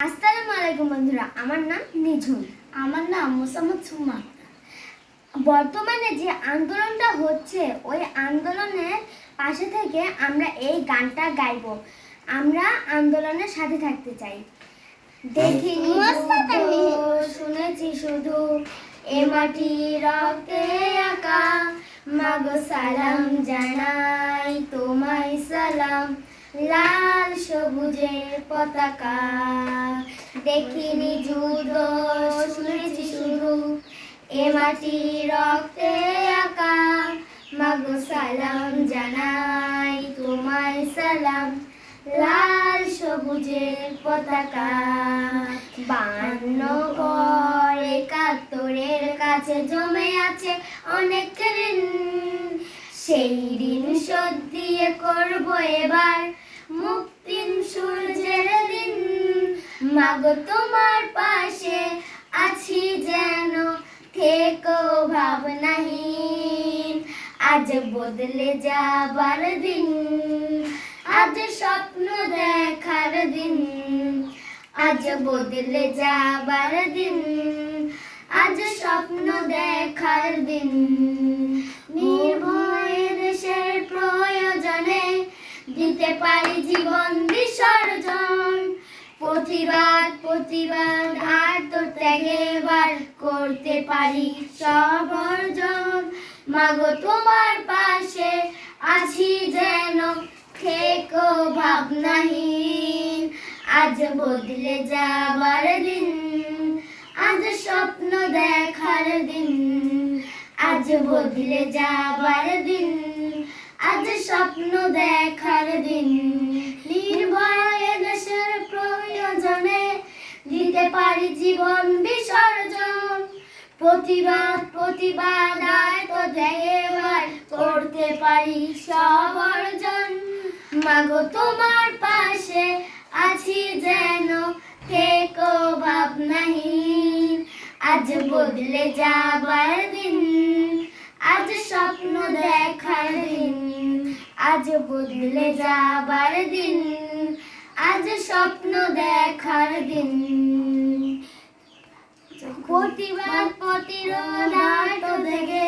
আসসালামু আলাইকুম বন্ধুরা আমার নাম নিঝুম। আমার নাম মোসাম্মদ সুমা। বর্তমানে যে আন্দোলনটা হচ্ছে ওই আন্দোলনের পাশে থেকে আমরা এই গানটা গাইবো। আমরা আন্দোলনের সাথে থাকতে চাই। দেখিনি শুনেছি শুধু এ মাটি রক্তে আঁকা। মাগো সালাম জানাই তোমায় সালাম। লাল সবুজের পতাকা। দেখিনি যুদ্ধ শুনেছি শুধু এ মাটি রক্তে আঁকা মাগো সালাম জানাই তোমায় সালাম। লাল সবুজের পতাকা, বান্ন পর একাত্তরের কাছে জমে আছে অনেক ঋণ। সেই ঋণ শোধ দিয়ে করব এবার। মাগো, তোমার পাশে আছি যেন থেকো ভাবনাহীন। আজ বদলে যাবার দিন, আজ স্বপ্ন দেখার দিন। আজ বদলে যাবার দিন, আজ স্বপ্ন দেখার দিন। নির্ভয়ে দেশের প্রয়োজনে দিতে পারি জীবন বিসর্জন। প্রতিবাদ প্রতিবাদ আর তো ত্যাগে করতে পারি। সব অর্জন মাগো তোমার পাশে আছি যেন। থেকো ভাবনাহীন, আজ বদলে যাবার দিন। আজ স্বপ্ন দেখার দিন। আজ বদলে যাবার দিন। আজ স্বপ্ন দেখার দিন। নির্ভয়ে পারি জীবন বিসর্জন। প্রতিবাদ প্রতিবাদ তো করতে পারি সব অর্জন। মাগো তোমার পাশে আছি যেন থেকো ভাবনাহীন আজ বদলে যাবার দিন, আজ স্বপ্ন দেখার দিন, আজ বদলে যাবার দিন, আজ স্বপ্ন দেখার দিন। প্রতিবাদ প্রতিরোধ আর তো দেখে বার করতে